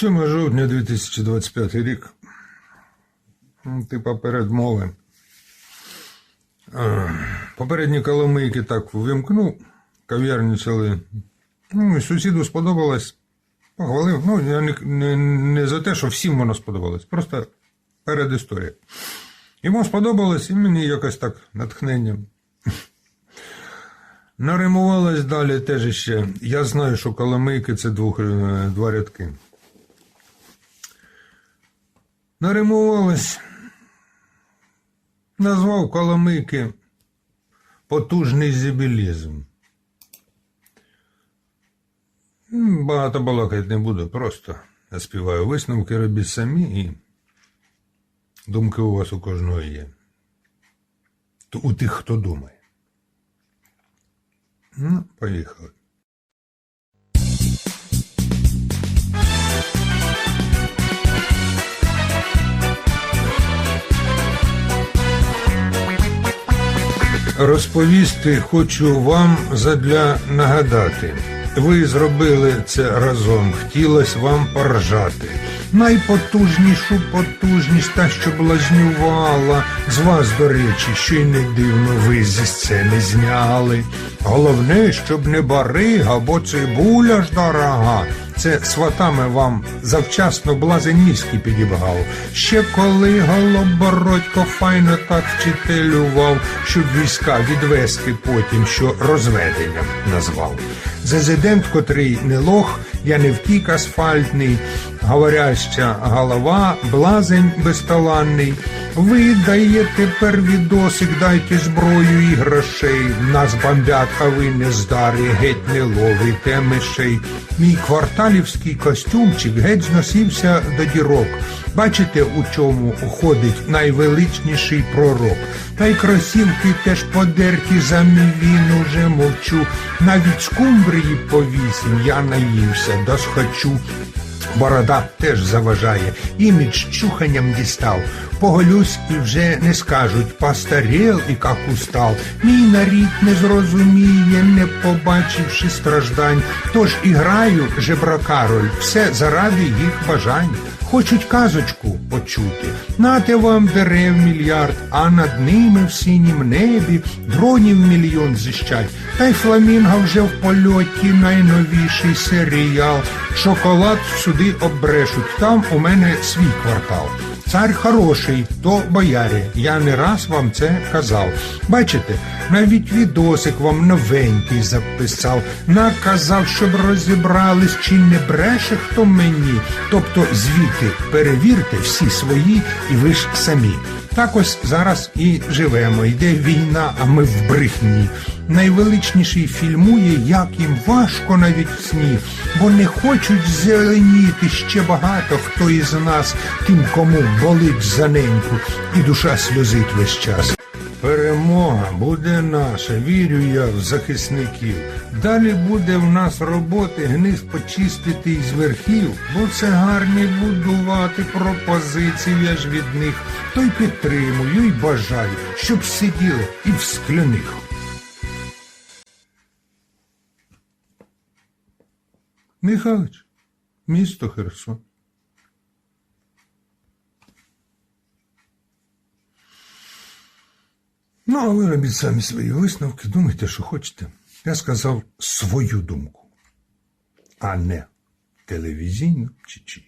7 жовтня 2025 рік. Ну, Типа передмови. Е, Попередні коломийки так вимкнув, кав'ярничали. Ну, сусіду сподобалось. Похвалив. Ну, я не, не, не за те, що всім воно сподобалось. Просто передісторія. Йому сподобалось, і мені якось так натхненням. Наримувалось далі теж іще. Я знаю, що коломийки це двох, е, два рядки. Наримувалось. Назвав коломийки потужний зібілізм. Багато балакати не буду, просто співаю висновки, робіть самі і думки у вас у кожного є. У тих, хто думає. Ну, поїхали. Розповісти хочу вам задля нагадати. Ви зробили це разом, хотілось вам поржати. Найпотужнішу потужність та, що блазнювала. З вас, до речі, що й не дивно, ви зі сцени зняли. Головне, щоб не барига, бо цибуля ж дорога. Це сватами вам завчасно блазень мізки підібгав. Ще коли голобородько файно так вчителював, щоб війська відвести потім, що розведенням назвав. Зазидент, котрий не лох, я не втік асфальтний, говоряща голова, блазень безталанний. Ви даєте тепер відосик, дайте зброю і грошей. Нас бомбять, а ви не здарі, геть не ловите мишей. Мій кварталівський костюмчик геть зносився до дірок. Бачите, у чому ходить найвеличніший пророк. Та й кросівки теж подерті за мій він уже мовчу. Навіть скумбрії повісім, я наївся, досхочу. Борода теж заважає, імідж чуханням дістав. Поголюсь і вже не скажуть, постарел і как устал. Мій нарід не зрозуміє, не побачивши страждань. Тож і граю жебрака роль, все заради їх бажань. Хочуть казочку почути. Нате вам дерев мільярд, а над ними в синім небі дронів мільйон зищать. Та й фламінга вже в польоті найновіший серіал. Шоколад сюди обрешуть, Там у мене свій квартал. Цар хороший, то боярі, я не раз вам це казав. Бачите, навіть відосик вам новенький записав, наказав, щоб розібрались, чи не бреше хто мені. Тобто звіти перевірте всі свої, і ви ж самі. Так ось зараз і живемо. Йде війна, а ми в брехні. Найвеличніший фільмує, як їм важко навіть в сні, бо не хочуть зеленіти ще багато хто із нас, тим, кому болить за неньку, і душа сльозить весь час. Перемога буде наша, вірю я в захисників. Далі буде в нас роботи гниз почистити із верхів, бо це гарні будувати пропозиції я ж від них. То й підтримую і бажаю, щоб сиділи і в скляних. Михайлович, місто Херсон. Ну, а ви робіть самі свої висновки, думайте, що хочете. Я сказав свою думку, а не телевізійну чи чию.